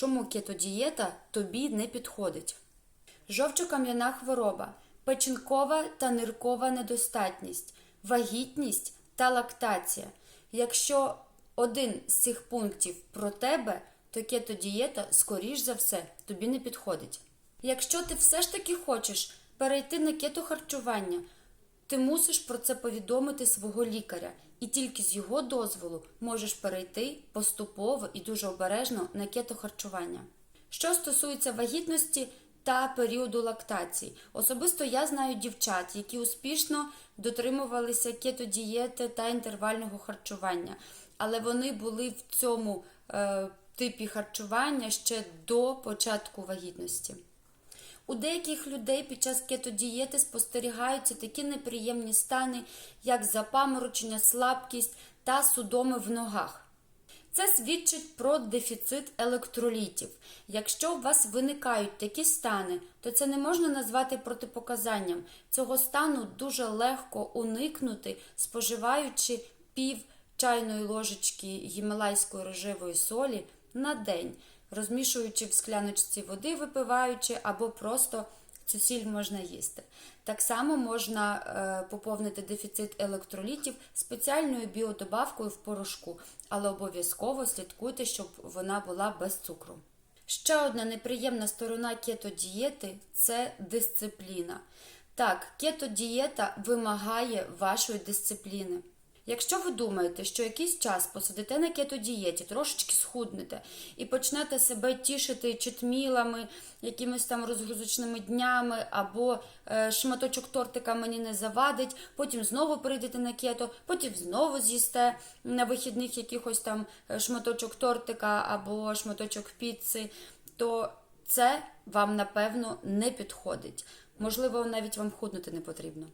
чому кетодієта тобі не підходить. Жовчокам'яна хвороба, печінкова та ниркова недостатність, вагітність та лактація. Якщо один з цих пунктів про тебе, то кетодієта, скоріш за все, тобі не підходить. Якщо ти все ж таки хочеш перейти на кетохарчування, ти мусиш про це повідомити свого лікаря, і тільки з його дозволу можеш перейти поступово і дуже обережно на кетохарчування. Що стосується вагітності та періоду лактації, особисто я знаю дівчат, які успішно дотримувалися кетодієти та інтервального харчування, але вони були в цьому е, типі харчування ще до початку вагітності. У деяких людей під час кетодієти спостерігаються такі неприємні стани, як запаморочення, слабкість та судоми в ногах. Це свідчить про дефіцит електролітів. Якщо у вас виникають такі стани, то це не можна назвати протипоказанням. Цього стану дуже легко уникнути, споживаючи пів чайної ложечки гімалайської рожевої солі на день, розмішуючи в скляночці води, випиваючи, або просто цю сіль можна їсти. Так само можна е, поповнити дефіцит електролітів спеціальною біодобавкою в порошку, але обов'язково слідкуйте, щоб вона була без цукру. Ще одна неприємна сторона кетодієти – це дисципліна. Так, кетодієта вимагає вашої дисципліни. Якщо ви думаєте, що якийсь час посидите на кетодієті, трошечки схуднете і почнете себе тішити читмілами, якимись там розгрузочними днями, або е, шматочок тортика мені не завадить, потім знову прийдете на кето, потім знову з'їсте на вихідних якихось там е, шматочок тортика або шматочок піци, то це вам напевно не підходить. Можливо, навіть вам худнути не потрібно.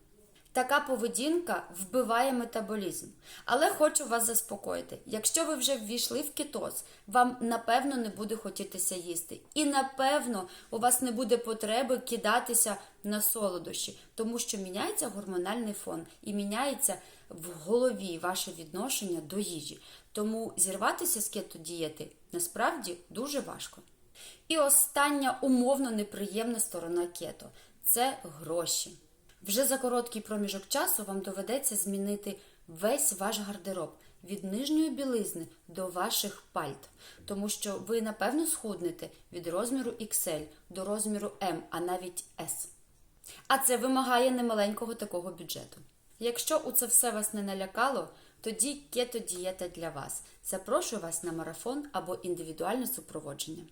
Така поведінка вбиває метаболізм. Але хочу вас заспокоїти: якщо ви вже ввійшли в кетоз, вам напевно не буде хотітися їсти. І напевно у вас не буде потреби кидатися на солодощі, тому що міняється гормональний фон і міняється в голові ваше відношення до їжі. Тому зірватися з кетодієти насправді дуже важко. І остання умовно неприємна сторона кето це гроші. Вже за короткий проміжок часу вам доведеться змінити весь ваш гардероб від нижньої білизни до ваших пальт, тому що ви напевно схуднете від розміру XL до розміру M, а навіть S. А це вимагає немаленького такого бюджету. Якщо у це все вас не налякало, тоді кето-дієта для вас. Запрошую вас на марафон або індивідуальне супроводження.